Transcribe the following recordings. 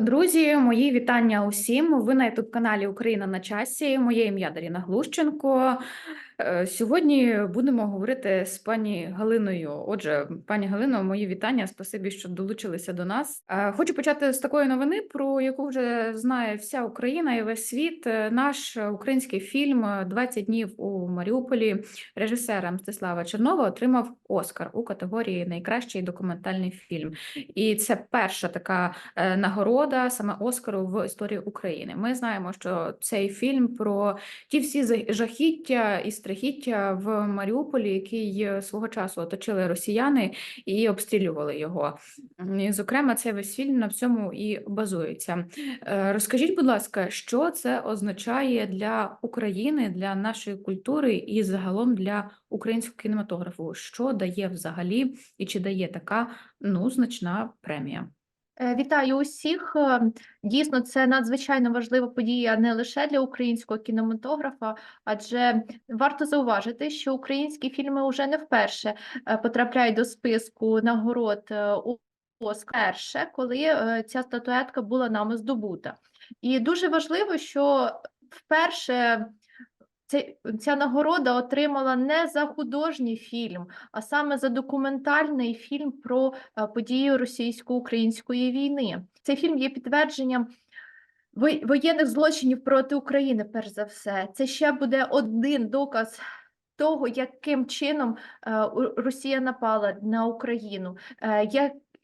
Друзі, мої вітання усім. Ви на youtube каналі Україна на часі. Моє ім'я Даріна Глущенко. Е, Сьогодні будемо говорити з пані Галиною. Отже, пані Галино, мої вітання. Спасибі, що долучилися до нас. Е, Хочу почати з такої новини, про яку вже знає вся Україна і весь світ. Е, Наш український фільм «20 днів у Маріуполі режисера Мстислава Чернова отримав Оскар у категорії Найкращий документальний фільм. І це перша така нагорода саме Оскару в історії України. Ми знаємо, що цей фільм про ті всі жахіття і страхіття в Маріуполі, який е, свого часу оточили росіяни і обстрілювали його. І, зокрема, цей весь фільм на всьому і базується. Е, Розкажіть, будь ласка, що це означає для України, для нашої культури і загалом для українського кінематографу? Що дає взагалі і чи дає така ну значна премія? Е, Вітаю усіх. Е, Дійсно, це надзвичайно важлива подія не лише для українського кінематографа, адже варто зауважити, що українські фільми вже не вперше е, потрапляють до списку нагород у перше, коли ця статуетка була нами здобута. І дуже важливо, що вперше ця нагорода отримала не за художній фільм, а саме за документальний фільм про е, події російсько-української війни. Цей фільм є підтвердженням воєнних злочинів проти України, перш за все. Це ще буде один доказ того, яким чином е, Росія напала на Україну, е,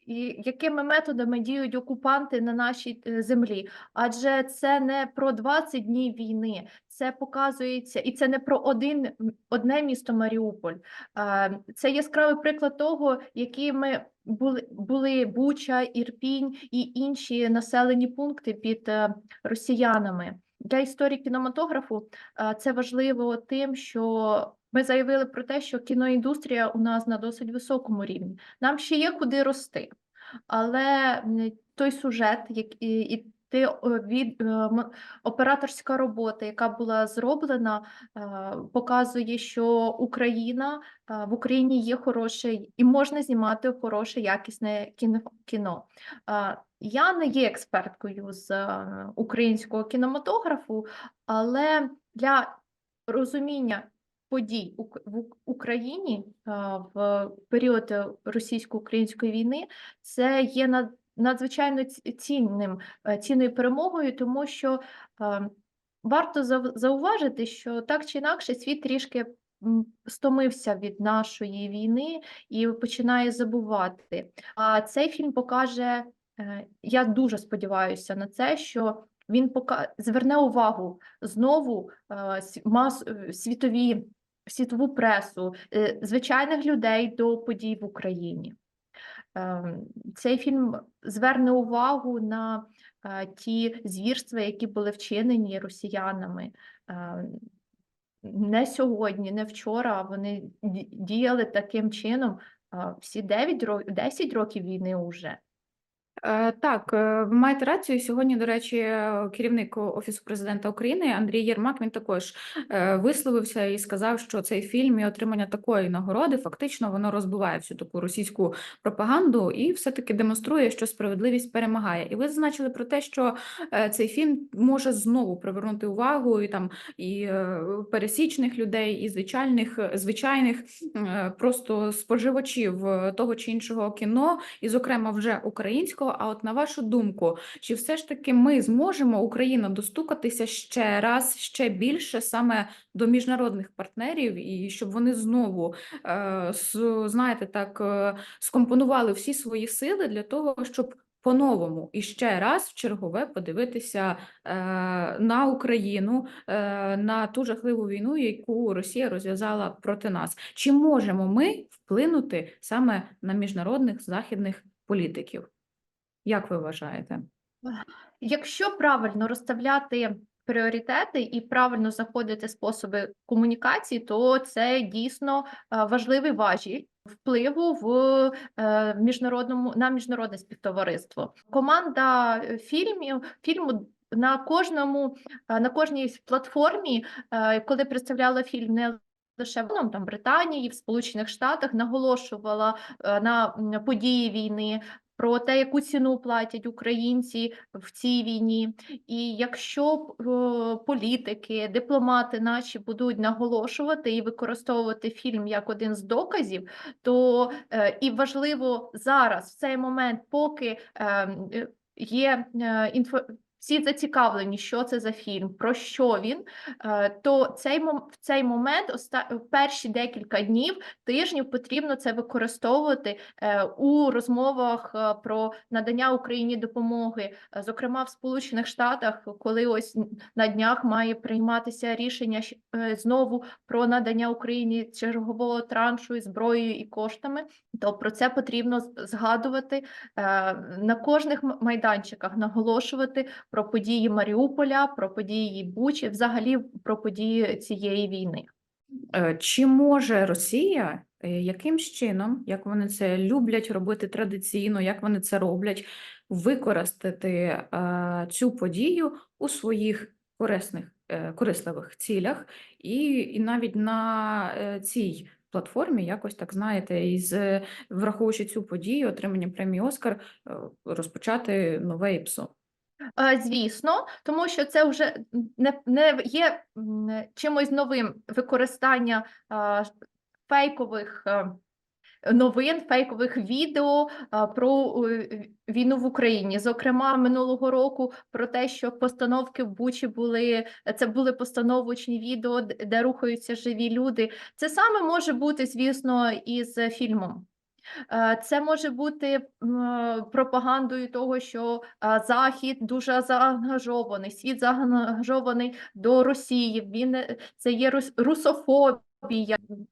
і якими методами діють окупанти на нашій е, землі. Адже це не про 20 днів війни, це показується, і це не про один одне місто Маріуполь. Е, Це яскравий приклад того, якими були, були Буча, Ірпінь і інші населені пункти під е, росіянами. Для історії кінематографу це важливо тим, що ми заявили про те, що кіноіндустрія у нас на досить високому рівні. Нам ще є куди рости, але той сюжет, як і, те від е, операторська робота, яка була зроблена, е, показує, що Україна е, в Україні є хороше і можна знімати хороше, якісне кіно. Я не є експерткою з українського кінематографу, але для розуміння подій в Україні в період е, російсько-української війни це є над- надзвичайно цінним е, цінною перемогою, тому що варто зауважити, що так чи інакше світ трішки стомився від нашої війни і починає забувати. А цей фільм покаже, е, я дуже сподіваюся на це, що він пока зверне увагу знову е, мас е, світові світову пресу, е, звичайних людей до подій в Україні. Ем, Цей фільм зверне увагу на ті звірства, які були вчинені росіянами. Ем, Не сьогодні, не вчора. Вони діяли таким чином всі 9 років, 10 років війни уже. Е, Так, е, ви маєте рацію. Сьогодні, до речі, е, керівник Офісу президента України Андрій Єрмак він також висловився і сказав, що цей фільм і отримання такої нагороди фактично воно розбиває всю таку російську пропаганду і все-таки демонструє, що справедливість перемагає. І ви зазначили про те, що цей фільм може знову привернути увагу і там і пересічних людей, і звичайних звичайних просто споживачів того чи іншого кіно, і, зокрема, вже українського. А от на вашу думку, чи все ж таки ми зможемо Україна достукатися ще раз, ще більше саме до міжнародних партнерів, і щоб вони знову е, знаєте, так е, скомпонували всі свої сили для того, щоб по-новому і ще раз в чергове подивитися е, на Україну, е, на ту жахливу війну, яку Росія розв'язала проти нас. Чи можемо ми вплинути саме на міжнародних західних політиків? Як ви вважаєте? Якщо правильно розставляти пріоритети і правильно знаходити способи комунікації, то це дійсно е, важливий важіль впливу в е, міжнародному на міжнародне співтовариство. Команда е, фільмів фільму. На кожному на кожній платформі, коли представляла фільм, не лише в там Британії, в Сполучених Штатах наголошувала на події війни, про те, яку ціну платять українці в цій війні. І якщо е, політики, дипломати наші будуть наголошувати і використовувати фільм як один з доказів, то е, і важливо зараз, в цей момент, поки е, е, є інфо. Всі зацікавлені, що це за фільм, про що він, е, то цей в цей момент, оста- перші декілька днів, тижнів потрібно це використовувати е, у розмовах е, про надання Україні допомоги, Е, зокрема в Сполучених Штатах, коли ось на днях має прийматися рішення е, знову про надання Україні чергового траншу із зброєю і коштами, то про це потрібно згадувати е, на кожних майданчиках, наголошувати про події Маріуполя, про події Бучі, взагалі про події цієї війни. Е, Чи може Росія е, якимсь чином, як вони це люблять робити традиційно, як вони це роблять, використати е, цю подію у своїх корисних, корисливих цілях, і, і навіть на цій платформі, якось так знаєте, із враховуючи цю подію, отримання премії Оскар, розпочати нове ІПСО. Е, Звісно, тому що це вже не, не є чимось новим використання а, фейкових е, новин, фейкових відео про е, війну в Україні. Зокрема, минулого року про те, що постановки в Бучі були це були постановочні відео, де рухаються живі люди. Це саме може бути, звісно, із фільмом. Е, Це може бути пропагандою того, що е, Захід дуже заангажований, світ заангажований до Росії. Він е, це є рус- русофобія.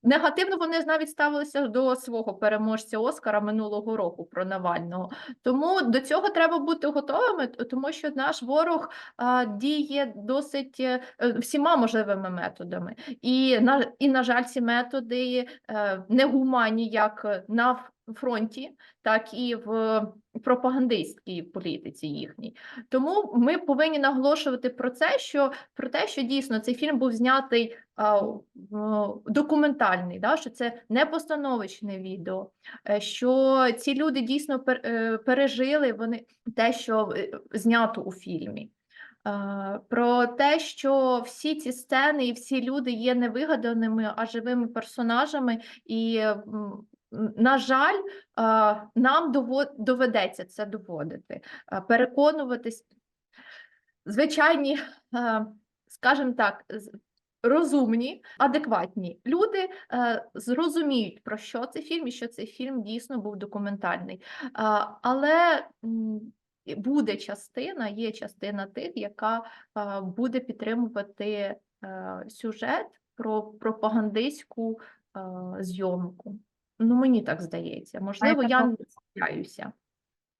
Негативно вони навіть ставилися до свого переможця Оскара минулого року про Навального. Тому до цього треба бути готовими, тому що наш ворог а, діє досить е, е, всіма можливими методами. І на, і, на жаль, ці методи а, негуманні як на ф- фронті, так і в пропагандистській політиці їхній. Тому ми повинні наголошувати про це, що про те, що дійсно цей фільм був знятий а, документальний, да, що це не постановочне відео, е, що ці люди дійсно е, пережили вони те, що е, знято у фільмі. Про те, що всі ці сцени і всі люди є не вигаданими, а живими персонажами, і, на жаль, нам доведеться це доводити, переконуватись. Звичайні, скажімо так, розумні, адекватні люди зрозуміють, про що цей фільм і що цей фільм дійсно був документальний. Але буде частина, є частина тих, яка буде підтримувати сюжет про пропагандистську зйомку. Ну, мені так здається. Можливо, я не помиляюся.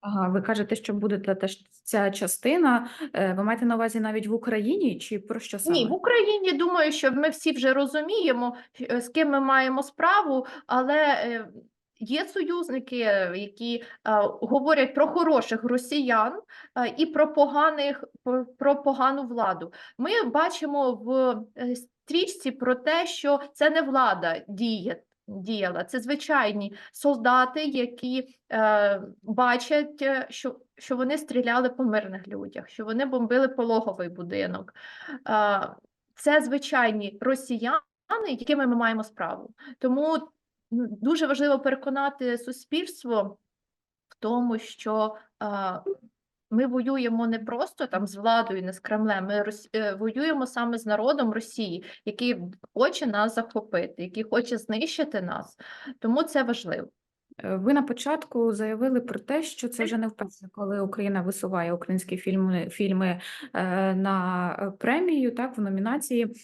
Ага, ви кажете, що буде та- теж ця частина. Е, Ви маєте на увазі навіть в Україні, чи про що саме? Ні, в Україні думаю, що ми всі вже розуміємо, е, з ким ми маємо справу, але е, є союзники, е, які е, говорять про хороших росіян е, і про поганих про, про погану владу. Ми бачимо в е, стрічці про те, що це не влада діє. Діяла це звичайні солдати, які е, бачать, е, що, що вони стріляли по мирних людях, що вони бомбили пологовий будинок. А, Це звичайні росіяни, якими ми маємо справу. Тому дуже важливо переконати суспільство в тому, що а, ми воюємо не просто там з владою, не з Кремлем. Ми рос- е, воюємо саме з народом Росії, який хоче нас захопити, який хоче знищити нас. Тому це важливо. Е, Ви на початку заявили про те, що це вже не вперше, коли Україна висуває українські фільми, фільми е, на премію, так, в номінації.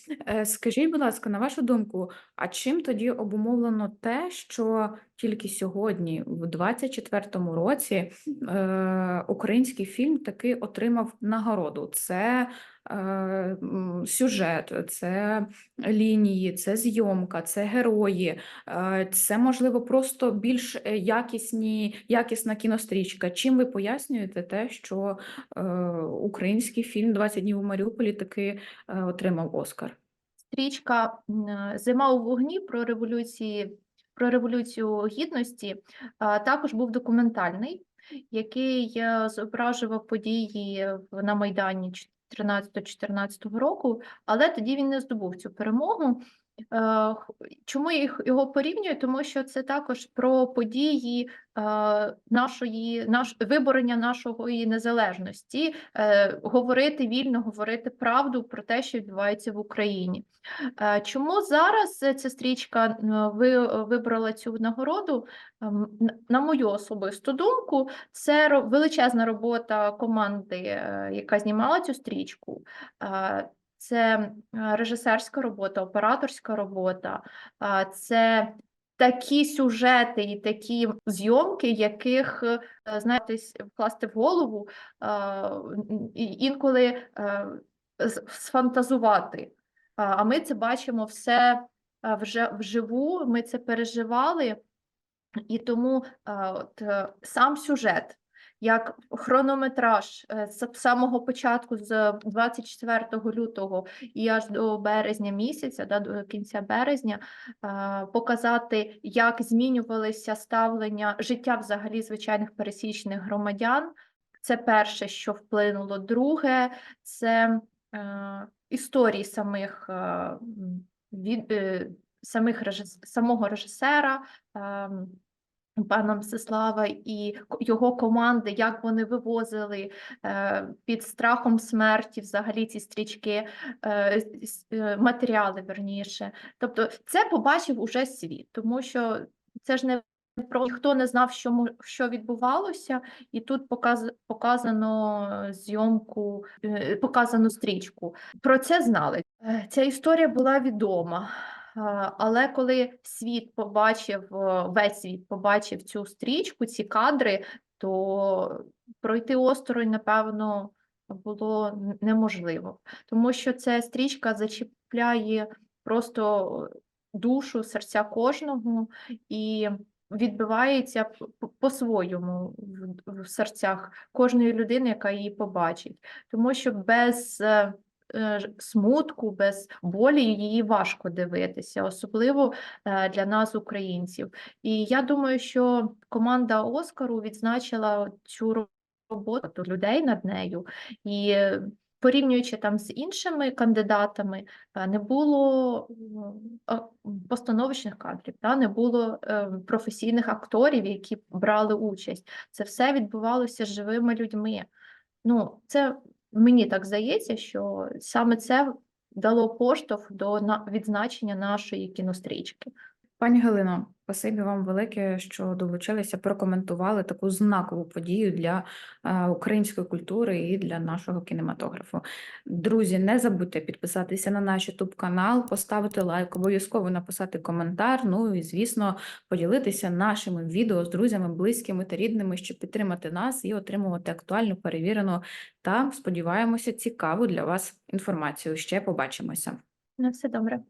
Скажіть, будь ласка, на вашу думку, а чим тоді обумовлено те, що тільки сьогодні, в 24-му році, е, український фільм таки отримав нагороду? Це е, сюжет, це лінії, це зйомка, це герої. Е, Це, можливо, просто більш якісні, якісна кінострічка. Чим ви пояснюєте те, що е, український фільм «20 днів у Маріуполі таки е, отримав Оскар? Стрічка Зима у вогні про революції, про революцію гідності також був документальний. який е, зображував події на Майдані 13-14 року, але тоді він не здобув цю перемогу. Е, Чому їх- його порівнюю? Тому що це також про події е, нашої наш виборення нашої незалежності, е, говорити вільно, говорити правду про те, що відбувається в Україні. Чому зараз ця стрічка ви вибрала цю нагороду? Ем, На мою особисту думку, це величезна робота команди, яка знімала цю стрічку. Це е, режисерська робота, операторська робота, це такі сюжети і такі зйомки, яких е, знаєте, вкласти в голову, інколи е, сфантазувати. А ми це бачимо все вже вживу, ми це переживали, і тому от, сам сюжет, як хронометраж е, з самого початку, з 24 лютого і аж до березня місяця, да, до кінця березня, е, показати, як змінювалися ставлення життя взагалі звичайних пересічних громадян. Це перше, що вплинуло. Друге, це е, історії самих е, від, е, самих самого режисера. Е, Пана Мстислава і його команди, як вони вивозили е, під страхом смерті взагалі ці стрічки, е, е, матеріали верніше. Тобто це побачив уже світ, тому що це ж не про ніхто не знав, що що відбувалося, і тут показ, показано зйомку, показано стрічку. Про це знали. Ця історія була відома. Е, Але коли світ побачив, е, весь світ побачив цю стрічку, ці кадри, то пройти осторонь, напевно, було неможливо, тому що ця стрічка зачіпляє просто душу, серця кожного і відбивається по-своєму в, серцях кожної людини, яка її побачить. Тому що без е, смутку, без болі її важко дивитися, особливо е, для нас, українців. І я думаю, що команда Оскару відзначила цю роботу людей над нею і. е, Порівнюючи там з іншими кандидатами, е, не було постановочних кадрів, да, не було е, професійних акторів, які брали участь. Це все відбувалося живими людьми. Ну, це мені так здається, що саме це дало поштовх до на- відзначення нашої кінострічки. Пані Галино, спасибі вам велике, що долучилися, прокоментували таку знакову подію для е, української культури і для нашого кінематографу. Друзі, не забудьте підписатися на наш YouTube канал, поставити лайк, обов'язково написати коментар. Ну і звісно, поділитися нашими відео з друзями, близькими та рідними, щоб підтримати нас і отримувати актуальну, перевірену та сподіваємося, цікаву для вас інформацію. Ще побачимося. На все добре.